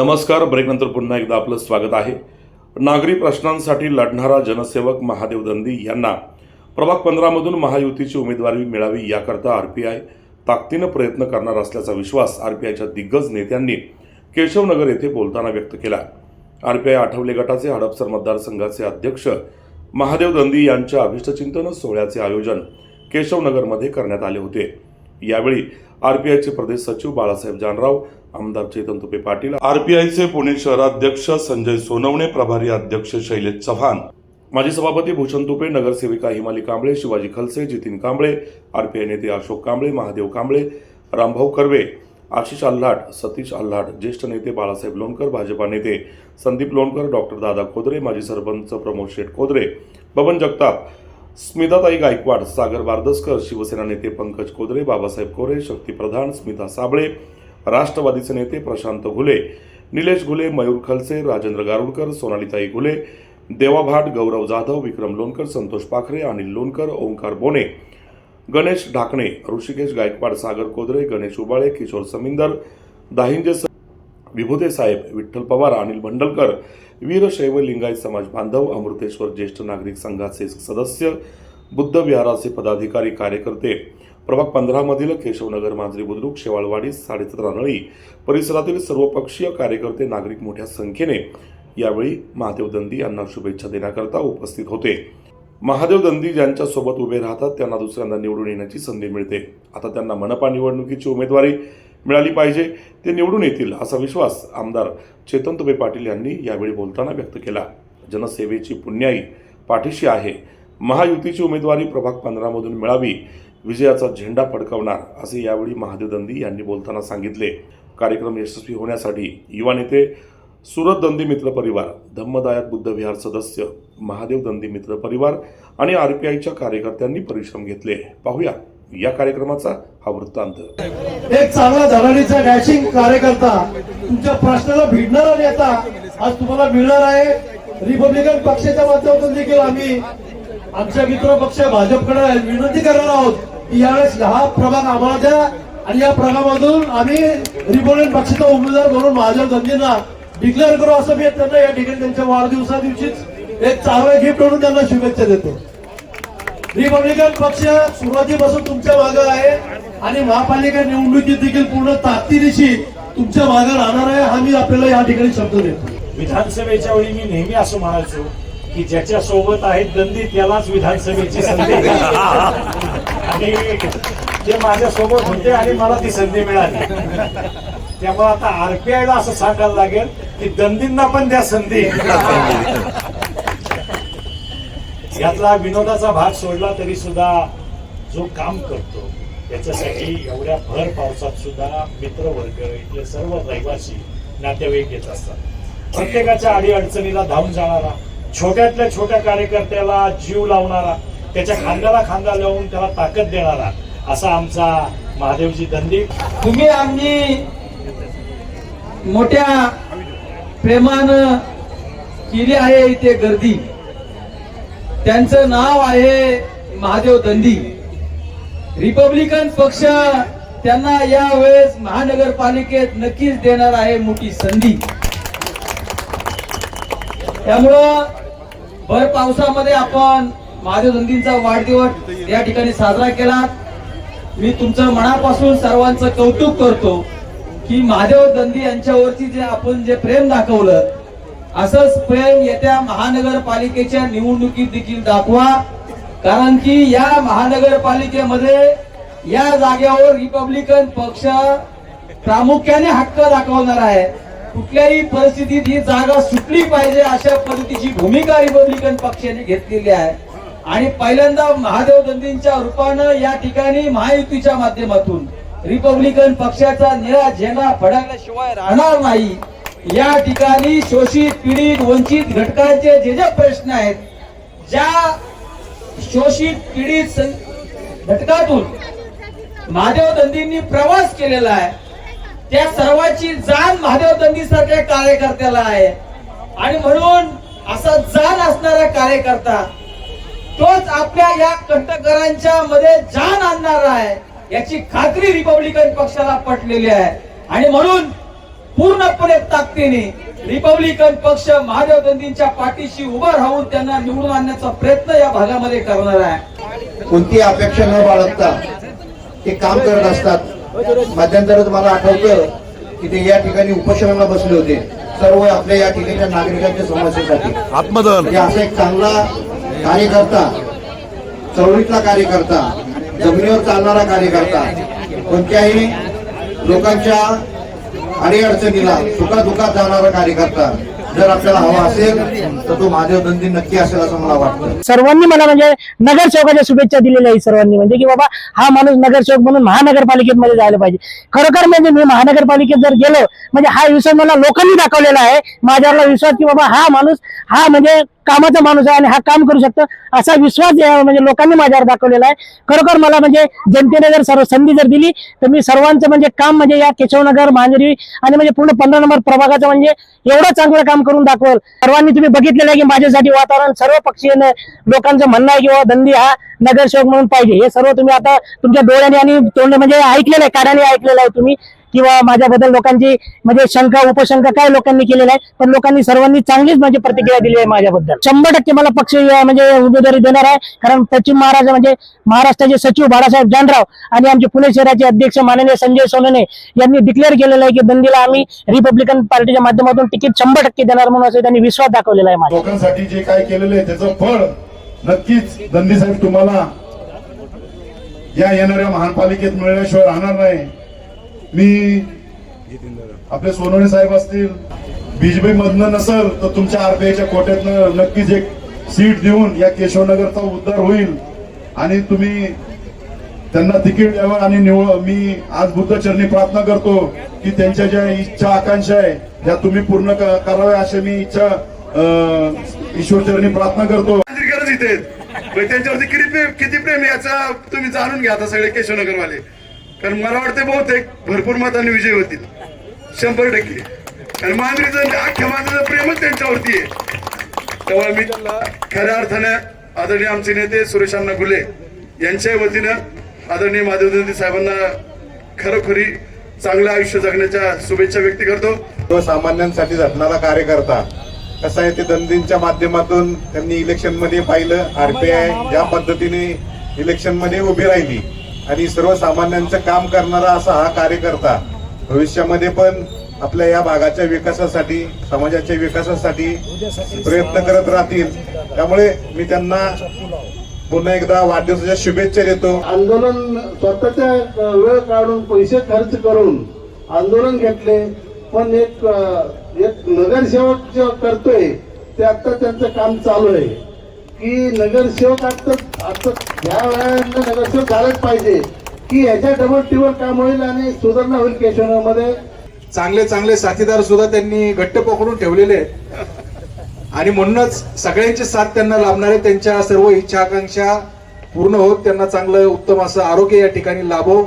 नमस्कार. ब्रेकनंतर पुन्हा एकदा आपलं स्वागत आहे. नागरी प्रश्नांसाठी लढणारा जनसेवक महादेव दंदी यांना प्रभाग पंधरामधून महायुतीची उमेदवारी मिळावी याकरता आर पी आय ताकदीनं प्रयत्न करणार असल्याचा विश्वास आर पी आयच्या दिग्गज नेत्यांनी केशवनगर येथे बोलताना व्यक्त केला. आर पी आय आठवले गटाचे हडपसर मतदारसंघाचे अध्यक्ष महादेव दंदी यांच्या अभिष्टचिंतन सोहळ्याचे आयोजन केशवनगरमध्ये करण्यात आले होते. यावेळी आर पी आयचे प्रदेश सचिव बाळासाहेब जानराव आमदार चेतन तुपे पाटील आरपीआयचे पुणे शहराध्यक्ष संजय सोनवणे प्रभारी अध्यक्ष शैलेश चव्हाण माजी सभापती भूषण तुपे नगरसेविका हिमाली कांबळे शिवाजी खलसे जितीन कांबळे आरपीआय नेते अशोक कांबळे महादेव कांबळे रामभाऊ कर्वे आशिष आल्हाट सतीश आल्हाट ज्येष्ठ नेते बाळासाहेब लोणकर भाजपा नेते संदीप लोणकर डॉक्टर दादा खोदरे माजी सरपंच प्रमोद शेठ खोदरे बबन जगताप स्मिताताई गायकवाड सागर बारदसकर शिवसेना नेते पंकज कोदरे बाबासाहेब कोरे शक्ती प्रधान स्मिता साबळे राष्ट्रवादीचे नेते प्रशांत घुले निलेश घुले मयूर खलसे राजेंद्र गारुडकर सोनालीताई घुले देवा भाट गौरव जाधव विक्रम लोणकर संतोष पाखरे अनिल लोणकर ओंकार बोने गणेश ढाकणे ऋषिकेश गायकवाड सागर कोदरे गणेश उबाळे किशोर समिंदर दाहिंजे स- साहेब विठ्ठल पवार अनिल भंडलकर वीरशैव लिंगायत समाज बांधव अमृतेश्वर ज्येष्ठ नागरिक संघाचे सदस्य बुद्ध विहाराचे पदाधिकारी कार्यकर्ते प्रभाग पंधरामधील केशवनगर मांजरी बुद्रुक शेवाळवाडी साडेसतरा नळी परिसरातील सर्वपक्षीय कार्यकर्ते नागरिक मोठ्या संख्येने यावेळी महादेव दंदी यांना शुभेच्छा देण्याकरता उपस्थित होते. महादेव दंदी ज्यांच्या सोबत उभे राहतात त्यांना दुसऱ्यांदा निवडून येण्याची संधी मिळते. आता त्यांना मनपा निवडणुकीची उमेदवारी मिळाली पाहिजे. ते निवडून येतील असा विश्वास आमदार चेतन तुबे पाटील यांनी यावेळी बोलताना व्यक्त केला. जनसेवेची पुण्याई पाठीशी आहे. महायुतीची उमेदवारी प्रभाग पंधरामधून मिळावी विजयाचा झेंडा फडकवणार असे यावेळी महादेव दंदी यांनी बोलताना सांगितले. कार्यक्रम यशस्वी होण्यासाठी युवा नेते सुरत दंदी मित्र परिवार धम्मदायक बुद्ध विहार सदस्य महादेव दंदी मित्र परिवार आणि आरपीआयच्या कार्यकर्त्यांनी परिश्रम घेतले. पाहूया या कार्यक्रमाचा हा वृत्तांत. एक चांगला धरणीचा डॅशिंग कार्यकर्ता तुमच्या प्रश्नाला भिडणारा नेता आज तुम्हाला मिळणार आहे. रिपब्लिकन पक्षाच्या माध्यमातून देखील आम्ही आमच्या मित्र पक्ष भाजपकडे विनंती करणार आहोत की यावेळेस हा प्रभाग आम्हाला द्या. आणि या प्रभागामधून आम्ही रिपब्लिकन पक्षाचा उमेदवार म्हणून महादेव गांधींना डिक्लेअर करू असं मी त्यांना या ठिकाणी त्यांच्या वाढदिवसा दिवशीच एक चांगलं गिफ्ट म्हणून त्यांना शुभेच्छा देतो. रिपब्लिकन पक्ष सुरुवातीपासून तुमच्या मागे आहे. आणि महापालिका निवडणुकीत देखील पूर्ण ताकदीनिशी तुमच्या मागे राहणार आहे. हा मी आपल्याला या ठिकाणी शब्द देतो. विधानसभेच्या वेळी मी नेहमी असं म्हणायचो की ज्याच्या सोबत आहेत दंदी त्यालाच विधानसभेची संधी आणि ते माझ्या सोबत होते आणि मला ती संधी मिळाली. त्यामुळे आता आरपीआयला असं सांगायला लागेल की दंदींना पण द्या संधी. यातला विनोदाचा भाग सोडला तरी सुद्धा जो काम करतो त्याच्यासाठी एवढ्या भर पावसात सुद्धा मित्रवर्ग इथले सर्व रहिवासी नातेवाईक येत असतात. प्रत्येकाच्या अडी अडचणीला धावून जाणारा छोट्यातल्या छोट्या कार्यकर्त्याला जीव लावणारा त्याच्या खांद्याला खांदा लावून त्याला ताकद देणारा असा आमचा महादेवजी दंडी. तुम्ही आम्ही मोठ्या प्रेमानं केली आहे इथे गर्दी. त्यांचं नाव आहे महादेव दंडी. रिपब्लिकन पक्ष त्यांना यावेळेस महानगरपालिकेत नक्कीच देणार आहे मोठी संधी. त्यामुळं भर पावसामध्ये आपण महादेव दंडींचा वाढदिवस या ठिकाणी साजरा केला. मी तुमचं मनापासून सर्वांचं कौतुक करतो की महादेव दंदी यांच्यावरती जे आपण जे प्रेम दाखवलं असंच प्रेम येत्या महानगरपालिकेच्या निवडणुकीत देखील दाखवा. कारण की या महानगरपालिकेमध्ये या जागेवर रिपब्लिकन पक्ष प्रामुख्याने हक्क दाखवणार आहे. कुठल्याही परिस्थितीत ही जागा सुटली पाहिजे अशा पद्धतीची भूमिका रिपब्लिकन पक्षाने घेतलेली आहे. आणि पहिल्यांदा महादेव दंदींच्या रूपानं या ठिकाणी महायुतीच्या माध्यमातून रिपब्लिकन पक्षाचा निळा झेंडा फडकल्याशिवाय राहणार नाही. या ठिकाणी शोषित पीडित वंचित घटकांचे जे जे प्रश्न आहेत ज्या शोषित पीडित सं- घटकातून महादेव दंदींनी प्रवास केलेला आहे त्या सर्वांची जाण महादेव दंडी सारख्या कार्यकर्त्याला आहे. आणि म्हणून असा जाण असणारा कार्यकर्ता तोच आपल्या या कंटकरांच्या मध्ये जाण आणणार आहे. याची खात्री रिपब्लिकन पक्षाला पटलेली आहे. आणि म्हणून पूर्णपणे ताकदीने रिपब्लिकन पक्ष महादेव दंदींच्या पाठीशी उभं राहून त्यांना निवडून आणण्याचा प्रयत्न या भागामध्ये करणार आहे. कोणती अपेक्षा न बाळगता ते काम करत असतात. मध्यंतरात मला आठवतं की ते या ठिकाणी उपोषणाला बसले होते. सर्व आपल्या या ठिकाणच्या नागरिकांच्या समस्येसाठी. म्हणजे असा एक चांगला कार्यकर्ता चळवळीतला कार्यकर्ता जमिनीवर चालणारा कार्यकर्ता कोणत्याही लोकांच्या अडीअडचणीला सुखादुखात जाणारा कार्यकर्ता जर आपल्याला हवा असेल तर तो महादेव दंदी नक्की असेल असं मला वाटतं. सर्वांनी मला म्हणजे नगरसेवकाच्या शुभेच्छा दिलेल्या आहे सर्वांनी. म्हणजे की बाबा हा माणूस नगरसेवक म्हणून महानगरपालिकेत मध्ये जायला पाहिजे. खरोखर म्हणजे मी महानगरपालिकेत जर गेलो म्हणजे हा विश्वास मला लोकांनी दाखवलेला आहे. माझ्यावरला विश्वास की बाबा हा माणूस हा म्हणजे कामाचा माणूस आहे आणि हा काम करू शकतो असा विश्वास म्हणजे लोकांनी माझ्यावर दाखवलेला आहे. खरोखर मला म्हणजे जनतेने जर सर्व संधी जर दिली तर मी सर्वांचं म्हणजे काम म्हणजे या केशवनगर मांजरी आणि म्हणजे पूर्ण पंधरा नंबर प्रभागाचं म्हणजे एवढं चांगलं काम करून दाखवल. सर्वांनी तुम्ही बघितलेलं आहे की माझ्यासाठी वातावरण सर्व पक्षीय लोकांचं म्हणणं आहे की धंदी दंदी हा नगरसेवक म्हणून पाहिजे. हे सर्व तुम्ही आता तुमच्या डोळ्याने आणि तोंड म्हणजे ऐकलेलं आहे कानाने ऐकलेलं आहे तुम्ही. किंवा माझ्याबद्दल लोकांची म्हणजे शंका उपशंका काय लोकांनी केलेल्या आहे पण लोकांनी सर्वांनी चांगलीच म्हणजे प्रतिक्रिया दिली आहे माझ्याबद्दल. शंभर टक्के मला पक्ष म्हणजे उमेदवारी देणार आहे कारण पश्चिम महाराज म्हणजे महाराष्ट्राचे सचिव बाळासाहेब जानराव आणि आमचे पुणे शहराचे अध्यक्ष माननीय संजय सोनने यांनी डिक्लेअर केलेलं आहे की बंदीला आम्ही रिपब्लिकन पार्टीच्या माध्यमातून तिकीट शंभर टक्के देणार म्हणून असं त्यांनी विश्वास दाखवलेला आहे माझ्या लोकांसाठी जे काय केलेलं आहे त्याचं फळ नक्कीच दंदी साहेब तुम्हाला या येणाऱ्या महानपालिकेत मिळण्याशिवाय राहणार नाही. मी आपले सोनवणे साहेब असतील बीजबी मधनं नसल तर तुमच्या आरबीआयच्या कोट्यातनं नक्कीच एक सीट देऊन या केशवनगरचा उद्धार होईल. आणि तुम्ही त्यांना तिकीट द्यावं आणि निवड मी आज बुद्धचरणी प्रार्थना करतो की त्यांच्या ज्या इच्छा आकांक्षा आहे त्या तुम्ही पूर्ण कराव्या अशा मी इच्छा अं, ईश्वरचरणी प्रार्थना करतो. गरज इथे म्हणजे त्यांच्यावरती किती प्रेम किती प्रेम याचा तुम्ही जाणून घ्या आता सगळे केशवनगरवाले. कारण मला वाटतं बहुतेक भरपूर मतांनी विजय होतील. शंभर टक्के. आणि मांजरीचं अख्ख्या मांजरीचं प्रेमच त्यांच्यावरती आहे. त्यामुळे मी खऱ्या अर्थाने आदरणीय आमचे नेते सुरेश अण्णा घुले यांच्या वतीनं आदरणीय माधवदंती साहेबांना खरोखरी चांगलं आयुष्य जगण्याच्या शुभेच्छा व्यक्त करतो. सामान्यांसाठी झटणारा कार्यकर्ता. कसं आहे ते दंदींच्या माध्यमातून त्यांनी इलेक्शनमध्ये पाहिलं आरपीआय ज्या पद्धतीने इलेक्शनमध्ये उभी राहिली. आणि सर्वसामान्यांचं काम करणारा असा हा कार्यकर्ता भविष्यामध्ये पण आपल्या या भागाच्या विकासासाठी समाजाच्या विकासासाठी प्रयत्न करत राहतील. त्यामुळे मी त्यांना पुन्हा एकदा वाढदिवसाच्या शुभेच्छा देतो. आंदोलन स्वतःच्या वेळ काढून पैसे खर्च करून आंदोलन घेतले. पण एक एक नगरसेवक जे करतोय ते आता त्यांचं काम चालू आहे. की नगरसेवक आता आता ह्या वेळेला नगरसेवक झालाच पाहिजे. की ह्याच्या डबल टिबल काम होईल आणि सुधारणा होईल केशवनगरमध्ये. चांगले चांगले साथीदार सुद्धा त्यांनी घट्ट पकडून ठेवलेले आहेत. आणि म्हणूनच सगळ्यांची साथ त्यांना लाभणारे त्यांच्या सर्व इच्छा आकांक्षा पूर्ण होत त्यांना चांगलं उत्तम असं आरोग्य या ठिकाणी लाभो.